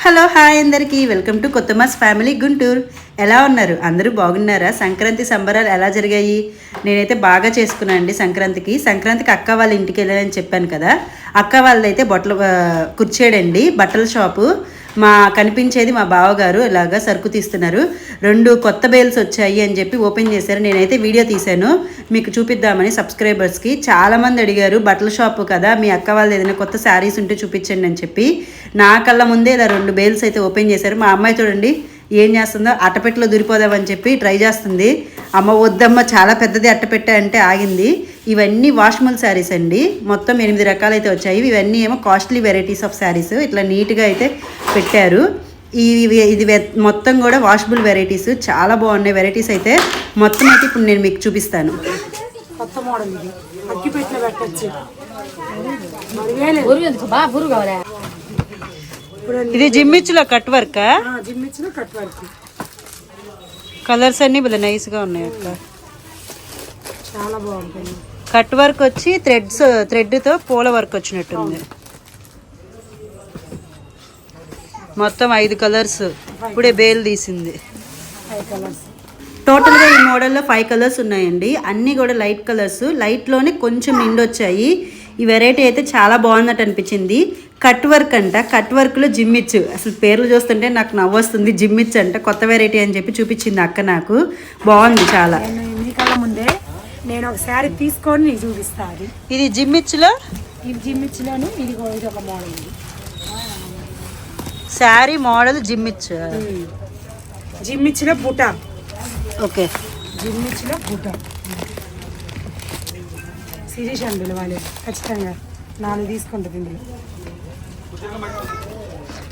Hello hi అందరికీ. Welcome to కొత్తమాస్ family Guntur. ఎలా ఉన్నారు? అందరూ బాగున్నారా? సంక్రాంతి సంబరాలు ఎలా జరిగాయి? నేనైతే బాగా చేసుకున్నాను అండి సంక్రాంతికి. సంక్రాంతికి అక్క వాళ్ళ ఇంటికి వెళ్ళాలని చెప్పాను కదా. అక్క వాళ్ళదైతే బట్టలు కుర్చేడండి బట్టల షాపు. మా కనిపించేది మా బావగారు ఇలాగా సరుకు తీస్తున్నారు. రెండు కొత్త బేల్స్ వచ్చాయి అని చెప్పి ఓపెన్ చేశారు. నేనైతే వీడియో తీశాను. మీకు చూపిద్దామని సబ్స్క్రైబర్స్కి. చాలామంది అడిగారు బట్టల షాపు కదా మీ అక్క వాళ్ళు ఏదైనా కొత్త శారీస్ ఉంటే చూపించండి అని చెప్పి. నా కళ్ళ ముందే ఇలా రెండు బేల్స్ అయితే ఓపెన్ చేశారు. మా అమ్మాయి చూడండి ఏం చేస్తుందో అట్టపెట్టలో దూరిపోదామని చెప్పి ట్రై చేస్తుంది. అమ్మ వద్దమ్మ చాలా పెద్దది అట్టపెట్ట అంటే ఆగింది. ఇవన్నీ వాష్మల్ శారీస్ అండి. మొత్తం ఎనిమిది రకాలైతే వచ్చాయి. ఇవన్నీ ఏమో కాస్ట్లీ వెరైటీస్ ఆఫ్ శారీస్ ఇట్లా నీట్గా అయితే పెట్టారు. ఇవి ఇది మొత్తం కూడా వాషబుల్ వెరైటీస్ చాలా బాగున్నాయి వెరైటీస్ అయితే. మొత్తం అయితే ఇప్పుడు నేను మీకు చూపిస్తాను. కొత్త మోడల్ ఇది. అగ్గిపెట్టెలో పెట్టచ్చు. ఇది జిమ్మిచ్చులో కట్ వర్క్ జిమ్ ఇచ్చిన కట్ వర్క్ కలర్స్ అన్ని భలే నైస్గా ఉన్నాయి అక్క. చాలా బాగుంటుంది కట్ వర్క్ వచ్చి థ్రెడ్స్ థ్రెడ్తో పూల వర్క్ వచ్చినట్టుంది. మొత్తం ఐదు కలర్స్. ఇప్పుడే బేల్ తీసింది. టోటల్గా ఈ మోడల్లో ఫైవ్ కలర్స్ ఉన్నాయండి. అన్నీ కూడా లైట్ కలర్స్. లైట్లోనే కొంచెం నిండొచ్చాయి. ఈ వెరైటీ అయితే చాలా బాగున్నట్టు అనిపించింది. కట్ వర్క్ అంట. కట్ వర్క్లో జిమ్మిచ్చు. అసలు పేర్లు చూస్తుంటే నాకు నవ్వొస్తుంది. జిమ్మిచ్చు అంట. కొత్త వెరైటీ అని చెప్పి చూపించింది అక్క నాకు. బాగుంది చాలా. నేను ఒక శారీ తీసుకొని నీకు చూపిస్తా అది. ఇది జిమ్మిచ్చులో ఇది జిమ్ ఇది ఇది ఒక మోడల్ శారీ మోడల్ జిమ్మిచ్చు జిమ్ ఇచ్చిన బుటా. ఓకే. జిమ్ ఇచ్చిన బుటా. శిరీష్ అని పిలవాలి ఖచ్చితంగా నాలుగు తీసుకుంటుంది ఇందులో.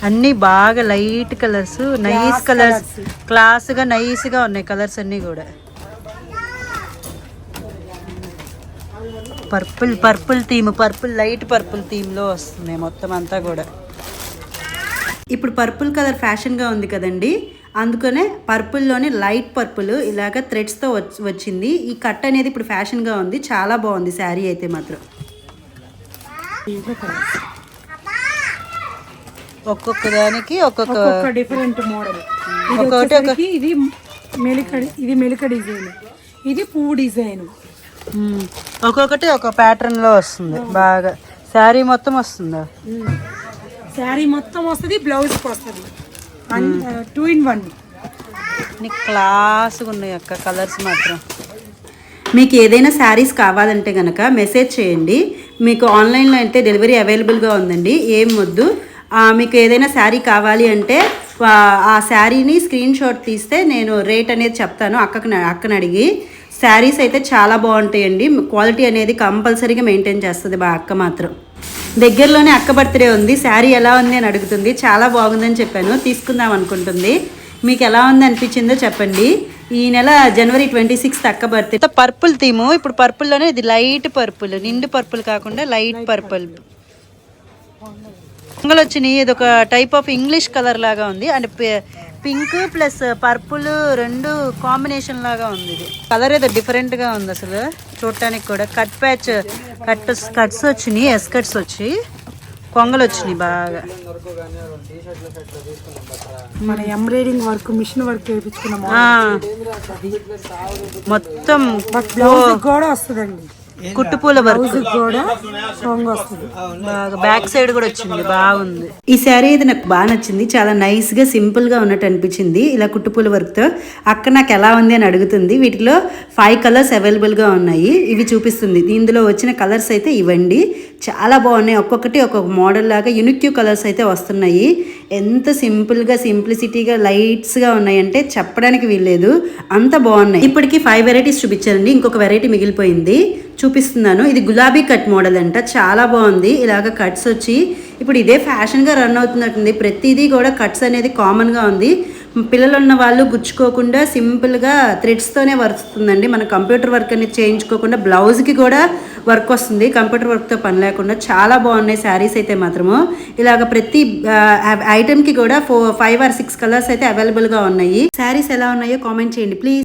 అన్నీ బాగా లైట్ కలర్స్ నైస్ కలర్స్. క్లాస్గా నైస్గా ఉన్నాయి కలర్స్ అన్నీ కూడా. Purple purple theme purple light purple థీమ్లో వస్తుంది మొత్తం అంతా కూడా. ఇప్పుడు పర్పుల్ కలర్ ఫ్యాషన్గా ఉంది కదండి. అందుకనే పర్పుల్లోనే లైట్ పర్పుల్ ఇలాగ థ్రెడ్స్తో వచ్చింది. ఈ కట్ అనేది ఇప్పుడు ఫ్యాషన్గా ఉంది. చాలా బాగుంది శారీ అయితే మాత్రం. ఒక్కొక్క దానికి ఒక్కొక్క డిఫరెంట్ మోడల్. ఇది వచ్చేసరికి ఇది మెలిక ఇది మెలిక డిజైన్. ఇది పువ్వు డిజైన్. ఒక్కొక్కటి ఒక ప్యాటర్న్లో వస్తుంది. బాగా. శారీ మొత్తం వస్తుందా? శారీ మొత్తం వస్తుంది బ్లౌజ్కి వస్తుంది. టూ ఇన్ వన్ నీకు క్లాస్గా ఉన్నాయి అక్క కలర్స్ మాత్రం. మీకు ఏదైనా శారీస్ కావాలంటే కనుక మెసేజ్ చేయండి. మీకు ఆన్లైన్లో అయితే డెలివరీ అవైలబుల్గా ఉందండి. ఏం వద్దు. ఆ, మీకు ఏదైనా శారీ కావాలి అంటే ఆ, ఆ శారీని స్క్రీన్ షాట్ తీస్తే నేను రేట్ అనేది చెప్తాను. అక్కకు అక్కని అడిగి శారీస్ అయితే చాలా బాగుంటాయండి. క్వాలిటీ అనేది కంపల్సరీగా మెయింటైన్ చేస్తుంది మా అక్క మాత్రం. దగ్గరలోనే అక్క బర్త్డే ఉంది. శారీ ఎలా ఉంది అని అడుగుతుంది. చాలా బాగుందని చెప్పాను. తీసుకుందాం అనుకుంటుంది. మీకు ఎలా ఉంది అనిపించిందో చెప్పండి. ఈ నెల జనవరి ట్వంటీ సిక్స్త్ అక్క బర్త్డే. Purple theme. ఇప్పుడు పర్పుల్లోనే ఇది లైట్ పర్పుల్. నిండు పర్పుల్ కాకుండా లైట్ పర్పుల్. పొంగల్ వచ్చినాయి. ఇది ఒక టైప్ ఆఫ్ ఇంగ్లీష్ కలర్ లాగా ఉంది. అండ్ పింక్ ప్లస్ పర్పుల్ రెండు కాంబినేషన్ లాగా ఉంది ఇది. కలర్ ఏదో డిఫరెంట్గా ఉంది అసలు. చూడటానికి కూడా కట్ ప్యాచ్ కట్ కట్స్ వచ్చినాయి ఎస్ కట్స్ వచ్చి కొంగలు వచ్చినాయి బాగా. మన ఎంబ్రాయిడింగ్ వర్క్ మిషన్ వర్క్ వేయించుకున్న ఆ, మొత్తం కూడా వస్తుందండి. కుట్టుపూల వర్క్. కూడా సొంగ వస్తుంది. బాగా బ్యాక్ సైడ్ కూడా వచ్చింది బాగుంది. ఈ శారీ అయితే నాకు బాగా నచ్చింది. చాలా నైస్గా సింపుల్గా ఉన్నట్టు అనిపించింది. ఇలా కుట్టుపూల వర్క్తో అక్క నాకు ఎలా ఉంది అని అడుగుతుంది. వీటిలో ఫైవ్ కలర్స్ అవైలబుల్గా ఉన్నాయి. ఇవి చూపిస్తుంది. ఇందులో వచ్చిన కలర్స్ అయితే ఇవ్వండి. చాలా బాగున్నాయి. ఒక్కొక్కటి ఒక్కొక్క మోడల్ లాగా యునిక్యూ కలర్స్ అయితే వస్తున్నాయి. ఎంత సింపుల్గా సింప్లిసిటీగా లైట్స్గా ఉన్నాయంటే చెప్పడానికి వీల్లేదు. అంత బాగున్నాయి. ఇప్పటికి ఫైవ్ వెరైటీస్ చూపించానండి. ఇంకొక వెరైటీ మిగిలిపోయింది. చూపిస్తున్నాను. ఇది గులాబీ కట్ మోడల్ అంట. చాలా బాగుంది. ఇలాగ కట్స్ వచ్చి ఇప్పుడు ఇదే ఫ్యాషన్గా రన్ అవుతున్నట్టుంది. ప్రతిదీ కూడా కట్స్ అనేది కామన్గా ఉంది. పిల్లలు ఉన్న వాళ్ళు గుచ్చుకోకుండా సింపుల్గా థ్రెడ్స్తోనే వస్తుందండి మన కంప్యూటర్ వర్క్ అనేది చేయించుకోకుండా బ్లౌజ్కి కూడా వర్క్ వస్తుంది. కంప్యూటర్ వర్క్తో పని లేకుండా చాలా బాగున్నాయి శారీస్ అయితే మాత్రము. ఇలాగ ప్రతి ఐటెంకి కూడా four five or six colours అయితే అవైలబుల్గా ఉన్నాయి. శారీస్ ఎలా ఉన్నాయో కామెంట్ చేయండి ప్లీజ్